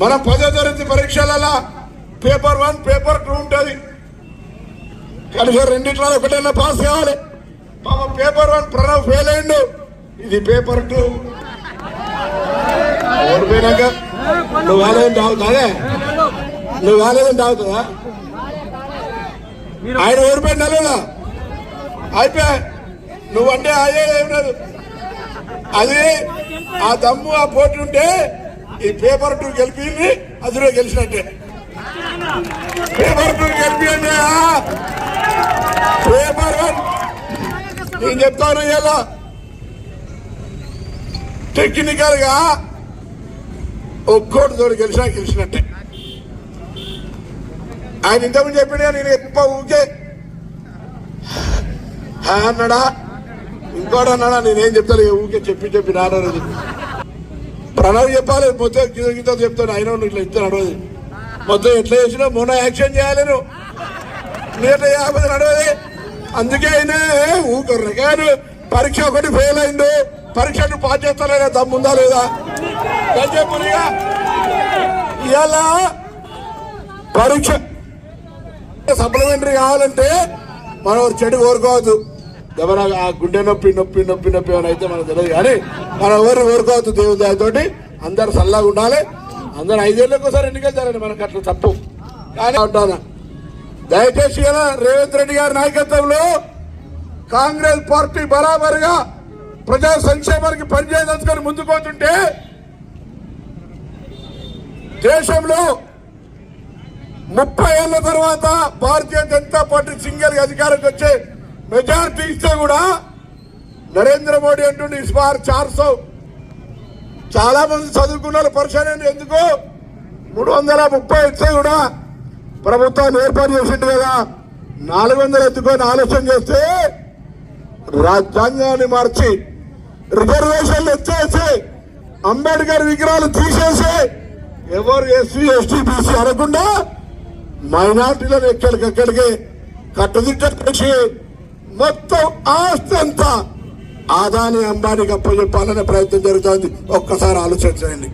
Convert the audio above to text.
మన పదో తరగతి పరీక్షలలో పేపర్ వన్ పేపర్ టూ ఉంటుంది. కనీసం రెండిట్లో ఒకటైనా పాస్ కావాలి. పాప పేపర్ వన్ ప్రణవ్ ఫెయిల్ అయిండు. ఇది పేపర్ టూ. ఓడిపోయినాక నువ్వు కాలేదని తాగుతాదే నువ్వు కాలేదని తాగుతుందా ఆయన ఓడిపోయినా లేదా అయిపోయా? నువ్వంటే అయ్యే ఏం లేదు. అది ఆ దమ్ము ఆ పోటీ ఉంటే ఈ పేపర్ టూ గెలిపింది అందులో గెలిచినట్టే. పేపర్ టూ గెలిపి పేపర్ వన్. నేను చెప్తాను ఇలా. టెక్నికల్గా ఒక్కోటి తోడు గెలిచినా గెలిచినట్టే. ఆయన ఇంతకుముందు చెప్పినా నేను ఎప్ప ఊకే. అన్నాడా? ఇంకోటి అన్నాడా? నేనేం చెప్తాను ఊకే చెప్పి చెప్పి నాడలేదు ప్రణవ్ చెప్పాలి మొత్తం కింద కింద చెప్తాను. ఆయన ఇట్లా ఇస్తాను నడవది. మొత్తం ఎట్లా చేసినా మొన్న యాక్షన్ చేయాలి నువ్వు. నువ్వు ఎట్లా నడవది. అందుకే ఆయన ఊకర్రు కానీ పరీక్ష ఒకటి ఫెయిల్ అయిండు పరీక్షను పాస్ చేస్తారా దమ్ముందా లేదా? చెప్పిగా ఇవాళ పరీక్ష సప్లిమెంటరీ కావాలంటే మనం చెడు కోరుకోవద్దు. ఎవరు ఆ గుండె నొప్పి నొప్పి నొప్పి నొప్పి అని అయితే మనకు తెలియదు. కానీ మనం ఎవరు కోరుకోవద్దు దేవుని దయతోటి? అందరు చల్లగా ఉండాలి. అందరు ఐదేళ్ళకి ఒకసారి ఎన్నికెళ్తారండి మనకు అట్లా తప్పు. కానీ ఉంటాను దయచేసి ఇలా రేవంత్ రెడ్డి గారి నాయకత్వంలో కాంగ్రెస్ పార్టీ బరాబరుగా ప్రజా సంక్షేమానికి పనిచేయదలుచుకొని ముందుకోతుంటే దేశంలో ముప్పై ఏళ్ళ తర్వాత భారతీయ జనతా పార్టీ సింగల్ అధికారంకి వచ్చే మెజారిటీ ఇస్తే కూడా నరేంద్ర మోడీ అంటుండే ఇస్మార్ చార్సో చార్ సో చాలా మంది చదువుకున్నారు వాళ్ళు ఎందుకు? మూడు వందల ముప్పై ఇస్తే కూడా ప్రభుత్వాన్ని ఏర్పాటు చేసింది కదా. నాలుగు వందలు ఎత్తుకొని ఆలోచన చేస్తే రాజ్యాంగాన్ని మార్చి రిజర్వేషన్లు ఎత్తేసి అంబేద్కర్ విగ్రహాలు తీసేసి ఎవరు ఎస్సీ ఎస్టీ బీసీ అనకుండా మైనార్టీలను ఎక్కడికెక్కడికి కట్టుదిట్ట మొత్తం ఆస్తి అంతా. ఆదాని అంబానీకి అప్పచెప్పాలనే ప్రయత్నం జరుగుతోంది. ఒక్కసారి ఆలోచించండి